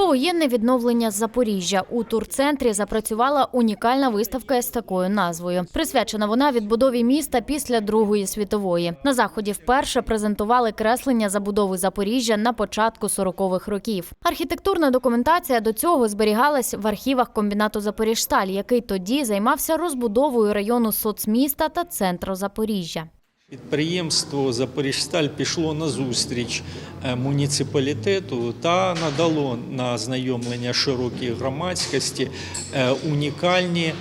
Повоєнне відновлення Запоріжжя у турцентрі запрацювала унікальна виставка з такою назвою. Присвячена вона відбудові міста після Другої світової. На заході вперше презентували креслення забудови Запоріжжя на початку 40-х років. Архітектурна документація до цього зберігалась в архівах комбінату Запоріжсталь, який тоді займався розбудовою району соцміста та центру Запоріжжя. Підприємство Запоріжсталь пішло на зустріч е, муніципалітету та надало на знайомлення широкій громадськості е, унікальні е,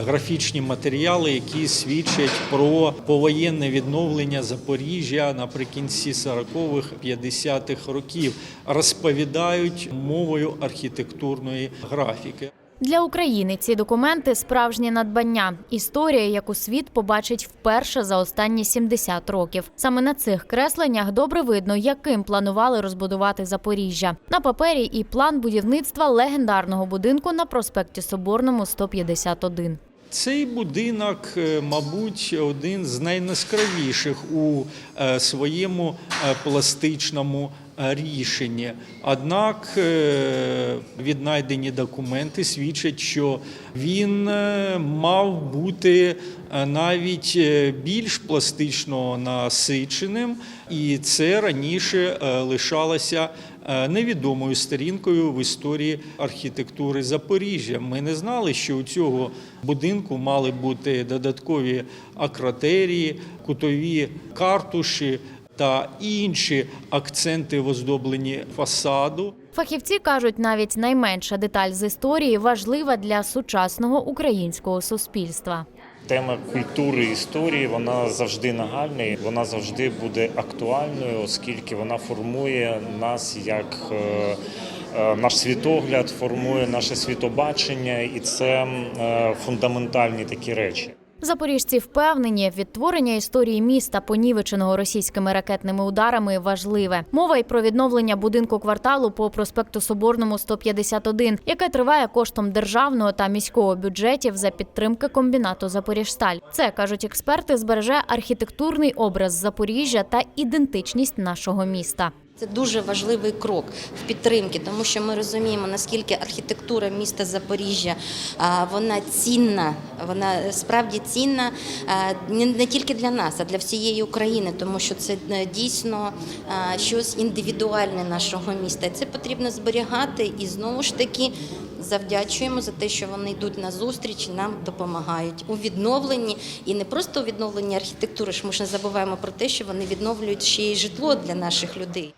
графічні матеріали, які свідчать про повоєнне відновлення Запоріжжя наприкінці 40-х, 50-х років, розповідають мовою архітектурної графіки. Для України ці документи справжнє надбання. Історія, яку світ побачить вперше за останні 70 років. Саме на цих кресленнях добре видно, яким планували розбудувати Запоріжжя. На папері і план будівництва легендарного будинку на проспекті Соборному 151. Цей будинок, е, мабуть, один з найяскравіших у е, своєму е, пластичному е, рішенні. Однак е, віднайдені документи свідчать, що він е, мав бути навіть більш пластично насиченим, і це раніше лишалося невідомою сторінкою в історії архітектури Запоріжжя. Ми не знали, що у цього будинку мали бути додаткові акратерії, кутові картуші та інші акценти в оздобленні фасаду. Фахівці кажуть, навіть найменша деталь з історії важлива для сучасного українського суспільства. Тема культури і історії вона завжди нагальна, і вона завжди буде актуальною, оскільки вона формує нас як е, е, наш світогляд, формує наше світобачення, і це е, фундаментальні такі речі. Запоріжці впевнені, відтворення історії міста, понівеченого російськими ракетними ударами, важливе. Мова й про відновлення будинку кварталу по проспекту Соборному 151, яке триває коштом державного та міського бюджетів за підтримки комбінату Запоріжсталь. Це кажуть експерти, збереже архітектурний образ Запоріжжя та ідентичність нашого міста. Це дуже важливий крок в підтримки, тому що ми розуміємо, наскільки архітектура міста Запоріжжя вона цінна, вона справді цінна не не тільки для нас, а для всієї України, тому що це е, дійсно щось індивідуальне нашого міста. Це потрібно зберігати і знову ж таки. Завдячуємо за те, що вони йдуть на зустріч, і нам допомагають у відновленні і не просто у відновленні архітектури. ж Ми ж не забуваємо про те, що вони відновлюють ще й житло для наших людей.